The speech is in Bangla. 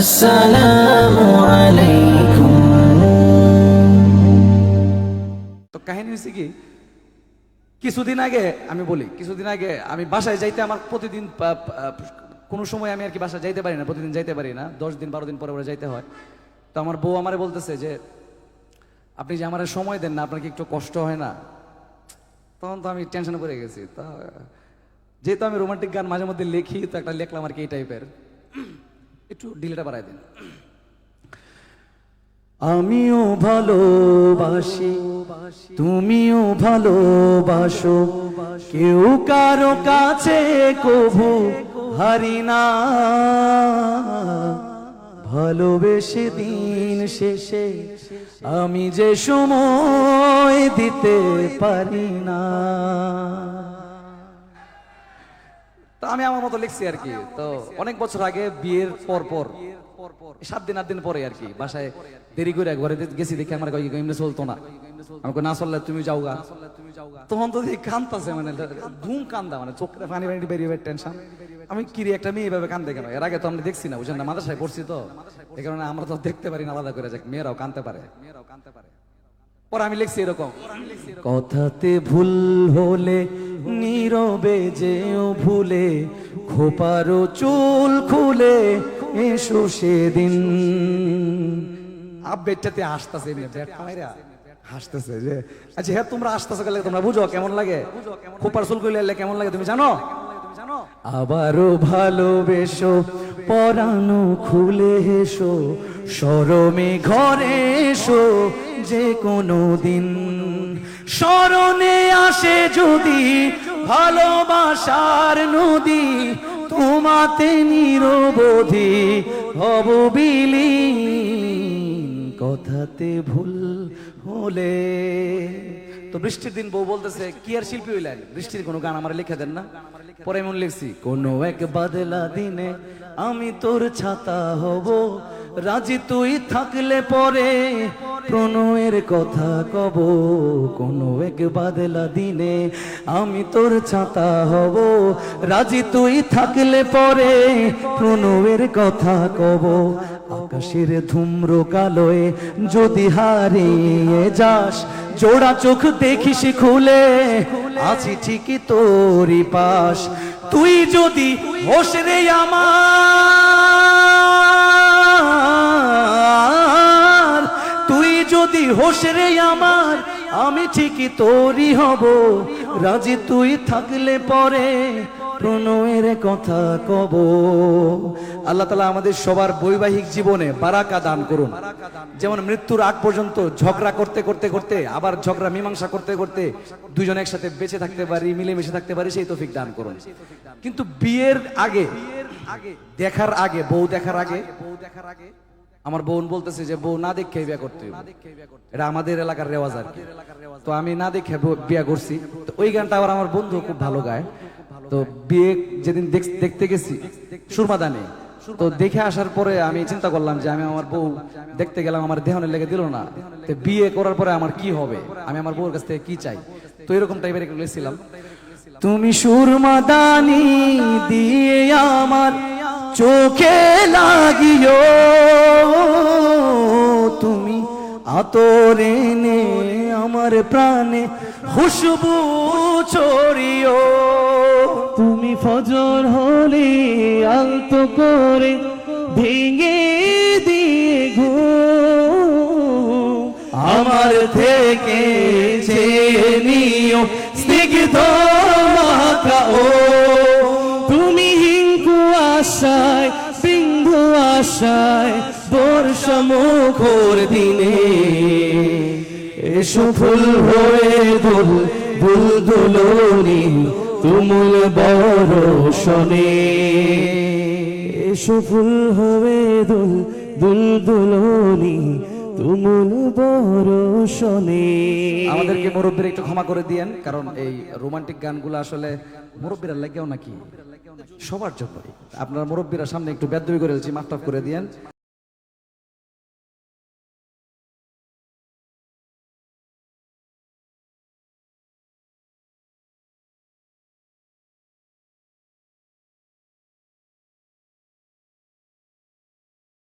আসসালামু আলাইকুম তো কাহিনী হয়েছে কি, কিছুদিন আগে আমি বলি, কিছুদিন আগে আমি বাসায় যাইতে আমার প্রতিদিন কোনো সময় আমি আর কি বাসায় যাইতে পারি না, প্রতিদিন যাইতে পারি না, দশ দিন, বারো দিন পরে পরে যাইতে হয়। তো আমার বউ আমারে বলতেছে যে, আপনি যে আমার সময় দেন না, আপনার কি একটু কষ্ট হয় না? তখন তো আমি টেনশনে পড়ে গেছি। তা, যেহেতু আমি রোমান্টিক গান মাঝে মধ্যে লিখি, তো একটা লিখলাম আর কি এই টাইপের একটু ডিলেটা বাড়াই দিন। আমিও ভালোবাসি, তুমিও ভালোবাসো, কেউ কারও কাছে কভু হারি না। ভালোবেসে দিন শেষে আমি যে সময় দিতে পারি না। তো আমি আমার মতো লিখছি আর কি। তো অনেক বছর আগে বিয়ের পর পর, সাত দিন, আট দিন পরে আর কি, বাসায় দেরি করে ঘরে গেছি দেখে আমার এমনি চলতো না। আমাকে না চললে তুমি যাও গা তখন তো কান্দতেছে মানে ধুম কান্দা মানে চোখে পানি পানি বেরিয়ে টেনশন। আমি কিরি একটা মেয়ে এভাবে কান্দে কেন? এর আগে তো আমরা দেখছি না, বুঝলেন না? মাদ্রাসায় পড়ছি তো। এই কারণে আমরা তো দেখতে পারি না, আলাদা করে যে মেয়েরাও কানতে পারে মেয়েরাও কানতে পারে। পরে আমি লিখছি এরকম। কথাতে ভুল হলে নীরবে যেও ভুলে খোপারো চুল খুলে এসো সেদিন। হাসতাছে ব্যাট পাইরা হাসতেছে যে আচ্ছা হ্যাঁ তোমরা আসতেছো গেলে তোমরা বুঝো কেমন লাগে? খোপার চুল খুলে কেমন লাগে তুমি জানো? আবারও ভালোবেসো পরানো খুলে এসো সরমে ঘরে এসো, যে কোনো দিন। স্মরণে আসে যদি ভালোবাসার নদী, তোমাতে নিরবধি হব বিলীন। কথাতে ভুল হলে তো বৃষ্টির দিন বউ বলতেছে, কি আর শিল্পী হইলেন? বৃষ্টির কোনো গান আমার লিখে দেন না। পরে এমন লিখছি, কোনো এক বাদলা দিনে আমি তোর ছাতা হব। রাজি তুই থাকলে পরে প্রণয়ের কথা কব। কোনো এক বাদলা দিনে আমি তোর ছাতা হব। রাজি তুই থাকলে পরে প্রণয়ের কথা কব। আকাশের ধূম্র কালোয় যদি হারিয়ে যাস জোড়া চোখ দেখিস খুলে, আছি ঠিকই তোরই পাশ। তুই যদি হোস রে আমার, তুই যদি হোস রে আমার, আমি ঠিকই তোরই হব। রাজি তুই থাকলে পরে প্রণয়ের কথা কব। আল্লাহ তালা আমাদের সবার বৈবাহিক জীবনে বারাকা দান করুন। যেমন মৃত্যুর আগ পর্যন্ত ঝগড়া করতে করতে করতে, আবার ঝগড়া মীমাংসা করতে করতে দুজন একসাথে বেঁচে থাকতে পারি, মিলেমিশে থাকতে পারি, সেই তৌফিক দান করুন। কিন্তু বিয়ের আগে, দেখার আগে, বউ দেখার আগে বউ দেখার আগে আমার বোন বলতেছে যে, বউ, না দেখে বিয়ে করতে। এটা আমাদের এলাকার রেওয়াজ আর তো আমি না দেখে বিয়ে করছি। তো ওই গানটা আবার আমার বন্ধু খুব ভালো গায়। তো বিয়ে যেদিন দেখ- দেখতে গেছি সুরমাদানে, তো দেখে আসার পরে আমি চিন্তা করলাম যে আমি আমার বউ দেখতে গেলাম, আমার দেহনের লেগে দিল না। তো বিয়ে করার পরে আমার কি হবে? আমি আমার বউর কাছ থেকে কি চাই? তো এরকম টাইপের একটু লেছিলাম তুমি সুরমাদানি দিয়ে আমার চোখে লাগিও। তুমি আতরে নে আমার প্রাণে খুশবু ছড়িও। ফজর হলে আলতো করে ভেঙে দিয়ে ঘুম। আমার থেকে চেয়ে নিও স্নিগ্ধ মাখাও তুমি হিংকু আশায় সিন্ধু আশায় বর্ষা মুখর দিনে এসো ফুল হয়ে দুল দুল দুলনি তুমুল বরষণে। এসো ফুল হবে দুল দুল দুলনি তুমুল বরষণে। আমাদেরকে মুরব্বীর একটু ক্ষমা করে দিয়েন কারণ এই রোমান্টিক গানগুলো আসলে মুরব্বীরা লাগেও নাকি? সবার জন্য আপনার মুরব্বীরা সামনে একটু বেদবি করে দিচ্ছি মাফ করে দিয়েন।